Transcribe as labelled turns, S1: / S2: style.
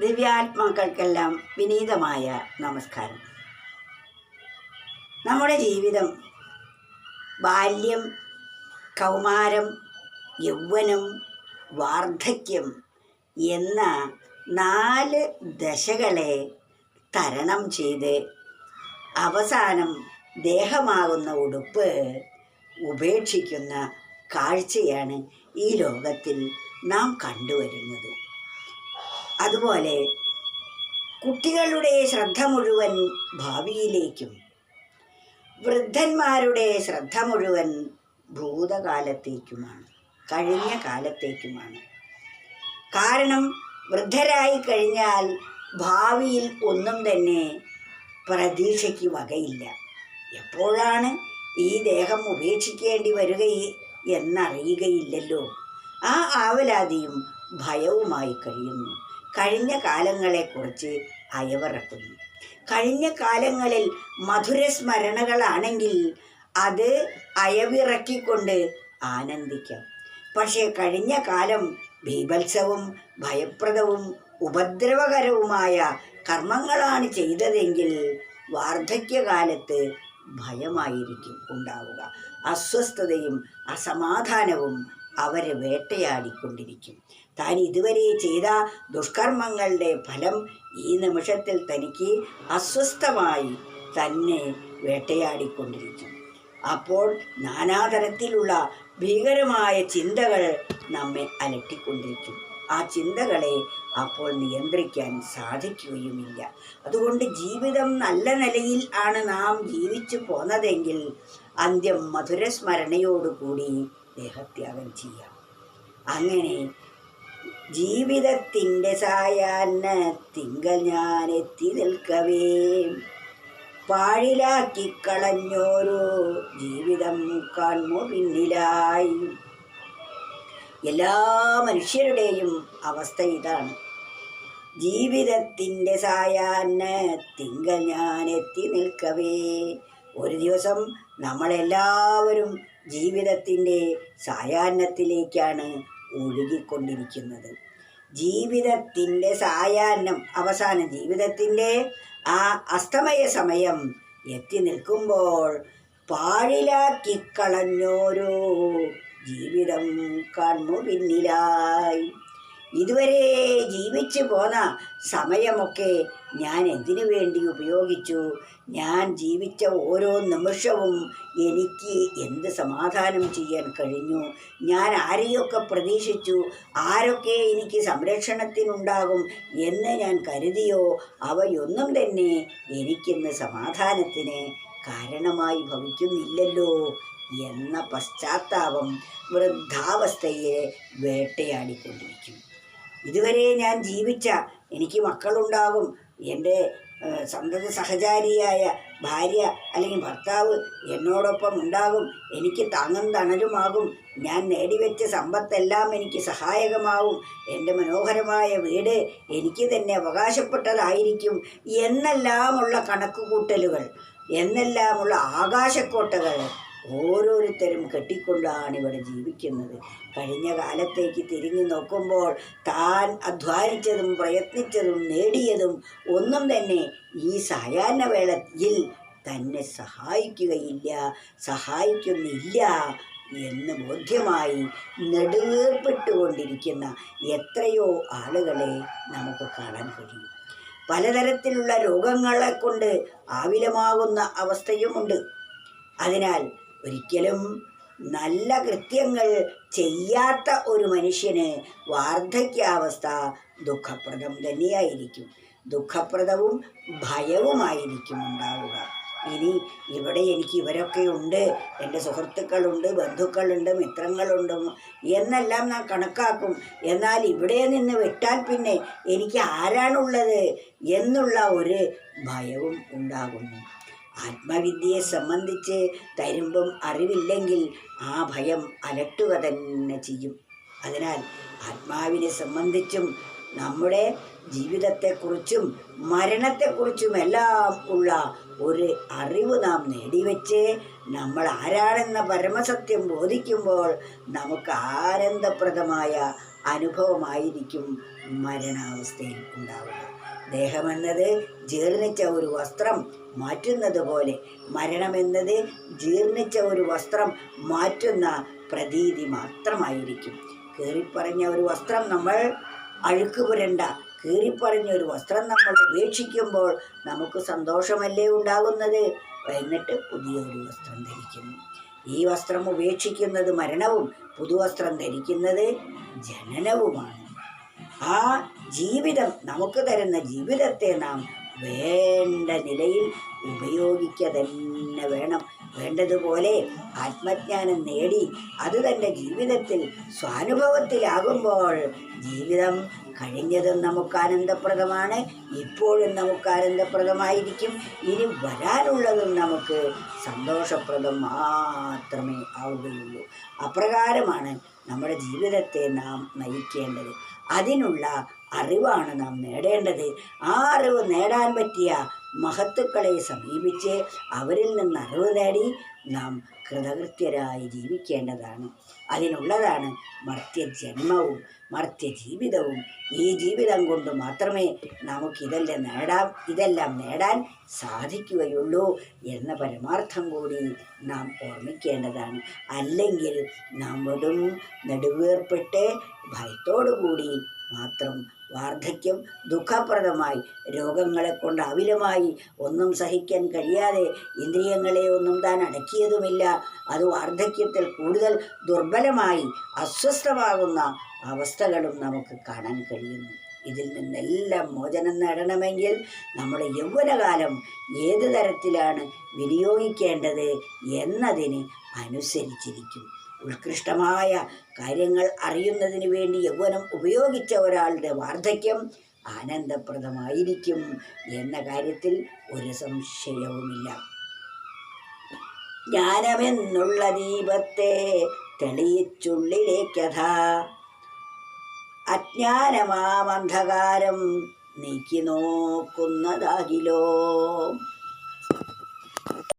S1: ദിവ്യാത്മാക്കൾക്കെല്ലാം വിനീതമായ നമസ്കാരം. നമ്മുടെ ജീവിതം ബാല്യം കൗമാരം യൗവനം വാർദ്ധക്യം എന്ന നാല് ദശകളെ തരണം ചെയ്ത് അവസാനം ദേഹമാകുന്ന ഉടുപ്പ് ഉപേക്ഷിക്കുന്ന കാഴ്ചയാണ് ഈ ലോകത്തിൽ നാം കണ്ടുവരുന്നത്. അതുപോലെ കുട്ടികളുടെ ശ്രദ്ധ മുഴുവൻ ഭാവിയിലേക്കും വൃദ്ധന്മാരുടെ ശ്രദ്ധ മുഴുവൻ ഭൂതകാലത്തേക്കുമാണ് കഴിഞ്ഞ കാലത്തേക്കുമാണ്. കാരണം വൃദ്ധരായി കഴിഞ്ഞാൽ ഭാവിയിൽ ഒന്നും തന്നെ പ്രതീക്ഷയ്ക്ക് വകയില്ല. എപ്പോഴാണ് ഈ ദേഹം ഉപേക്ഷിക്കേണ്ടി വരിക എന്നറിയുകയില്ലല്ലോ. ആ ആവലാതിയും ഭയവുമായി കഴിയുന്നു. കഴിഞ്ഞ കാലങ്ങളെക്കുറിച്ച് അയവിറക്കുന്നു. കഴിഞ്ഞ കാലങ്ങളിൽ മധുരസ്മരണകളാണെങ്കിൽ അത് അയവിറക്കിക്കൊണ്ട് ആനന്ദിക്കാം. പക്ഷേ കഴിഞ്ഞ കാലം ബീഭത്സവും ഭയപ്രദവും ഉപദ്രവകരവുമായ കർമ്മങ്ങളാണ് ചെയ്തതെങ്കിൽ വാർദ്ധക്യകാലത്ത് ഭയമായിരിക്കും ഉണ്ടാവുക. അസ്വസ്ഥതയും അസമാധാനവും അവരെ വേട്ടയാടിക്കൊണ്ടിരിക്കും. താൻ ഇതുവരെ ചെയ്ത ദുഷ്കർമ്മങ്ങളുടെ ഫലം ഈ നിമിഷത്തിൽ തനിക്ക് അസ്വസ്ഥമായി തന്നെ വേട്ടയാടിക്കൊണ്ടിരിക്കും. അപ്പോൾ നാനാതരത്തിലുള്ള ഭീകരമായ ചിന്തകൾ നമ്മെ അലട്ടിക്കൊണ്ടിരിക്കും. ആ ചിന്തകളെ അപ്പോൾ നിയന്ത്രിക്കാൻ സാധിക്കുകയുമില്ല. അതുകൊണ്ട് ജീവിതം നല്ല നിലയിൽ ആണ് നാം ജീവിച്ചു പോന്നതെങ്കിൽ അന്ത്യം മധുരസ്മരണയോടുകൂടി ദേഹത്യാഗം ചെയ്യാം. അങ്ങനെ ജീവിതത്തിന്റെ സായാഹ്ന തിങ്കൾ ഞാൻ എത്തി നിൽക്കവേ. പാഴിലാക്കി കളഞ്ഞോരോ ജീവിതം കാൺമു പിന്നിലായി. എല്ലാ മനുഷ്യരുടെയും അവസ്ഥ ഇതാണ്. ജീവിതത്തിന്റെ സായാഹ്ന തിങ്കൾ ഞാൻ എത്തി നിൽക്കവേ. ഒരു ദിവസം നമ്മളെല്ലാവരും ജീവിതത്തിന്റെ സായാഹ്നത്തിലേക്കാണ് ഒഴുകിക്കൊണ്ടിരിക്കുന്നത് ജീവിതത്തിന്റെ സായാഹ്നം അവസാന ജീവിതത്തിന്റെ ആ അസ്തമയ സമയം എത്തി നിൽക്കുമ്പോൾ പാഴിലാക്കിക്കളഞ്ഞോരോ ജീവിതം കണ്ണു പിന്നിലായി. ഇതുവരെ ജീവിച്ചു പോന്ന സമയമൊക്കെ ഞാൻ എന്തിനു വേണ്ടി ഉപയോഗിച്ചു? ഞാൻ ജീവിച്ച ഓരോ നിമിഷവും എനിക്ക് എന്ത് സമാധാനം ചെയ്യാൻ കഴിഞ്ഞു? ഞാൻ ആരെയൊക്കെ പ്രതീക്ഷിച്ചു? ആരൊക്കെ എനിക്ക് സംരക്ഷണത്തിനുണ്ടാകും എന്ന് ഞാൻ കരുതിയോ? അവയൊന്നും തന്നെ എനിക്കിന്ന് സമാധാനത്തിന് കാരണമായി ഭവിക്കുന്നില്ലല്ലോ എന്ന പശ്ചാത്താപം വൃദ്ധാവസ്ഥയെ വേട്ടയാടിക്കൊണ്ടിരിക്കും. ഇതുവരെ ഞാൻ ജീവിച്ച എനിക്ക് മക്കളുണ്ടാകും. എന്റെ സന്തത സഹചാരിയായ ഭാര്യ അല്ലെങ്കിൽ ഭർത്താവ് എന്നോടൊപ്പം ഉണ്ടാകും. എനിക്ക് താങ്ങും തണലുമാകും. ഞാൻ നേടിവെച്ച സമ്പത്തെല്ലാം എനിക്ക് സഹായകമാവും. എന്റെ മനോഹരമായ വീട് എനിക്ക് തന്നെ അവകാശപ്പെട്ടതായിരിക്കും എന്നെല്ലാമുള്ള കണക്കുകൂട്ടലുകൾ എന്നെല്ലാമുള്ള ആകാശക്കോട്ടകൾ ഓരോരുത്തരും കെട്ടിക്കൊണ്ടാണ് ഇവിടെ ജീവിക്കുന്നത്. കഴിഞ്ഞ കാലത്തേക്ക് തിരിഞ്ഞു നോക്കുമ്പോൾ താൻ അധ്വാനിച്ചതും പ്രയത്നിച്ചതും നേടിയതും ഒന്നും തന്നെ ഈ സായാഹ്ന വേളയിൽ തന്നെ സഹായിക്കുകയില്ല സഹായിക്കുന്നില്ല എന്ന് ബോധ്യമായി നെടുവേർപ്പെട്ടുകൊണ്ടിരിക്കുന്ന എത്രയോ ആളുകളെ നമുക്ക് കാണാൻ കഴിയും. പലതരത്തിലുള്ള രോഗങ്ങളെ കൊണ്ട് ആവിലമാകുന്ന അവസ്ഥയുമുണ്ട്. അതിനാൽ ഒരിക്കലും നല്ല കൃത്യങ്ങൾ ചെയ്യാത്ത ഒരു മനുഷ്യന് വാർദ്ധക്യാവസ്ഥ ദുഃഖപ്രദം തന്നെയായിരിക്കും. ദുഃഖപ്രദവും ഭയവുമായിരിക്കും ഉണ്ടാവുക. ഇനി ഇവിടെ എനിക്ക് ഇവരൊക്കെ ഉണ്ട് എന്റെ സുഹൃത്തുക്കളുണ്ട് ബന്ധുക്കളുണ്ട് മിത്രങ്ങളുണ്ട് എന്നെല്ലാം നാം കണക്കാക്കും. എന്നാൽ ഇവിടെ നിന്ന് വിട്ടാൽ പിന്നെ എനിക്ക് ആരാണുള്ളത് എന്നുള്ള ഒരു ഭയവും ഉണ്ടാകുന്നു. ആത്മവിദ്യയെ സംബന്ധിച്ച് തരുമ്പം അറിവില്ലെങ്കിൽ ആ ഭയം അലട്ടുക തന്നെ ചെയ്യും. അതിനാൽ ആത്മാവിനെ സംബന്ധിച്ചും നമ്മുടെ ജീവിതത്തെക്കുറിച്ചും മരണത്തെക്കുറിച്ചും എല്ലാം ഉള്ള ഒരു അറിവ് നാം നേടിവെച്ച് നമ്മൾ ആരാണെന്ന പരമസത്യം ബോധിക്കുമ്പോൾ നമുക്ക് ആനന്ദപ്രദമായ അനുഭവമായിരിക്കും മരണാവസ്ഥയിൽ ഉണ്ടാവുക. ദേഹമെന്നത് ജീർണിച്ച ഒരു വസ്ത്രം മാറ്റുന്നത് പോലെ മരണമെന്നത് ജീർണിച്ച ഒരു വസ്ത്രം മാറ്റുന്ന പ്രതീതി മാത്രമായിരിക്കും. കീറിപ്പറഞ്ഞ ഒരു വസ്ത്രം നമ്മൾ അഴുക്ക് പുരണ്ട കീറിപ്പറഞ്ഞ ഒരു വസ്ത്രം നമ്മൾ ഉപേക്ഷിക്കുമ്പോൾ നമുക്ക് സന്തോഷമല്ലേ ഉണ്ടാകുന്നത്? എന്നിട്ട് പുതിയൊരു വസ്ത്രം ധരിക്കുന്നു. ഈ വസ്ത്രം ഉപേക്ഷിക്കുന്നത് മരണവും പുതുവസ്ത്രം ധരിക്കുന്നത് ജനനവുമാണ്. ആ ജീവിതം നമുക്ക് തരുന്ന ജീവിതത്തെ നാം വേണ്ട നിലയിൽ ഉപയോഗിക്കുക തന്നെ വേണം. വേണ്ടതുപോലെ ആത്മജ്ഞാനം നേടി അത് തന്റെ ജീവിതത്തിൽ സ്വാനുഭവത്തിലാകുമ്പോൾ ജീവിതം കഴിഞ്ഞതും നമുക്ക് ആനന്ദപ്രദമാണ് ഇപ്പോഴും നമുക്ക് ആനന്ദപ്രദമായിരിക്കും ഇനി വരാനുള്ളതും നമുക്ക് സന്തോഷപ്രദം മാത്രമേ ആവുകയുള്ളൂ. അപ്രകാരമാണ് നമ്മുടെ ജീവിതത്തെ നാം നയിക്കേണ്ടത്. അതിനുള്ള അറിവാണ് നാം നേടേണ്ടത്. ആ അറിവ് നേടാൻ പറ്റിയ മഹത്തുക്കളെ സമീപിച്ച് അവരിൽ നിന്ന് അറിവ് നേടി നാം കൃതകൃത്യരായി ജീവിക്കേണ്ടതാണ്. അതിനുള്ളതാണ് മർത്യജന്മവും മർത്യജീവിതവും. ഈ ജീവിതം കൊണ്ട് മാത്രമേ നമുക്കിതെല്ലാം നേടാം ഇതെല്ലാം നേടാൻ സാധിക്കുകയുള്ളൂ എന്ന പരമാർത്ഥം കൂടി നാം ഓർമ്മിക്കേണ്ടതാണ്. അല്ലെങ്കിൽ നാം വെറും നെടുവേർപ്പെട്ട് ഭയത്തോടുകൂടി മാത്രം വാർദ്ധക്യം ദുഃഖപ്രദമായി രോഗങ്ങളെ കൊണ്ട് അവിലമായി ഒന്നും സഹിക്കാൻ കഴിയാതെ ഇന്ദ്രിയങ്ങളെ ഒന്നും താൻ അടക്കിയതുമില്ല. അത് വാർദ്ധക്യത്തിൽ കൂടുതൽ ദുർബലമായി അസ്വസ്ഥമാകുന്ന അവസ്ഥകളും നമുക്ക് കാണാൻ കഴിയുന്നു. ഇതിൽ നിന്നെല്ലാം മോചനം നേടണമെങ്കിൽ നമ്മുടെ യൗവനകാലം ഏത് തരത്തിലാണ് വിനിയോഗിക്കേണ്ടത് എന്നതിന് അനുസരിച്ചിരിക്കും. ഉത്കൃഷ്ടമായ കാര്യങ്ങൾ അറിയുന്നതിന് വേണ്ടി യൗവനം ഉപയോഗിച്ച ഒരാളുടെ വാർദ്ധക്യം ആനന്ദപ്രദമായിരിക്കും എന്ന കാര്യത്തിൽ ഒരു സംശയവുമില്ല. ജ്ഞാനമെന്നുള്ള ദീപത്തെ തെളിയിച്ചുള്ളിലേക്കഥ അജ്ഞാനമാമന്ധകാരം നീക്കി നോക്കുന്നതാകിലോ.